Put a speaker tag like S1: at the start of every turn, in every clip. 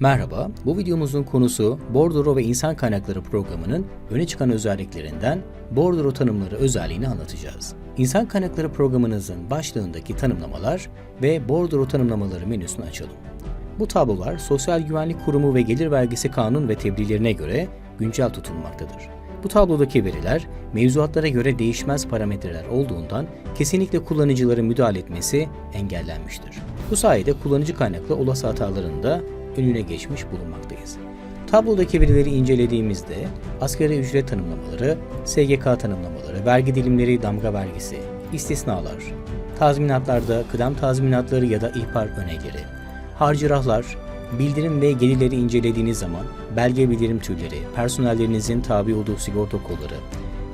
S1: Merhaba, bu videomuzun konusu Bordro ve İnsan Kaynakları programının öne çıkan özelliklerinden Bordro tanımları özelliğini anlatacağız. İnsan Kaynakları programınızın başlığındaki tanımlamalar ve Bordro tanımlamaları menüsünü açalım. Bu tablolar Sosyal Güvenlik Kurumu ve Gelir Vergisi Kanun ve tebliğlerine göre güncel tutulmaktadır. Bu tablodaki veriler mevzuatlara göre değişmez parametreler olduğundan kesinlikle kullanıcıların müdahale etmesi engellenmiştir. Bu sayede kullanıcı kaynaklı olası hataların da önüne geçmiş bulunmaktayız. Tablodaki verileri incelediğimizde asgari ücret tanımlamaları, SGK tanımlamaları, vergi dilimleri, damga vergisi, istisnalar, tazminatlarda kıdem tazminatları ya da ihbar öneleri, harcırahlar, bildirim ve gelirleri incelediğiniz zaman belge bildirim türleri, personellerinizin tabi olduğu sigorta kolları,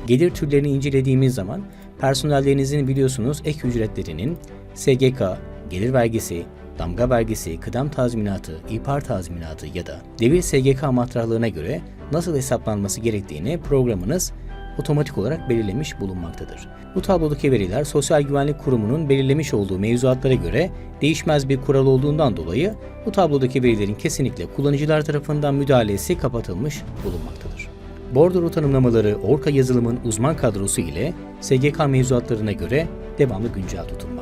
S1: gelir türlerini incelediğimiz zaman personellerinizin biliyorsunuz ek ücretlerinin SGK, gelir vergisi, damga vergisi, kıdem tazminatı, ihbar tazminatı ya da devir SGK matrahlarına göre nasıl hesaplanması gerektiğini programınız otomatik olarak belirlemiş bulunmaktadır. Bu tablodaki veriler Sosyal Güvenlik Kurumu'nun belirlemiş olduğu mevzuatlara göre değişmez bir kural olduğundan dolayı bu tablodaki verilerin kesinlikle kullanıcılar tarafından müdahalesi kapatılmış bulunmaktadır. Bordro tanımlamaları Orka yazılımın uzman kadrosu ile SGK mevzuatlarına göre devamlı güncel tutulmaktadır.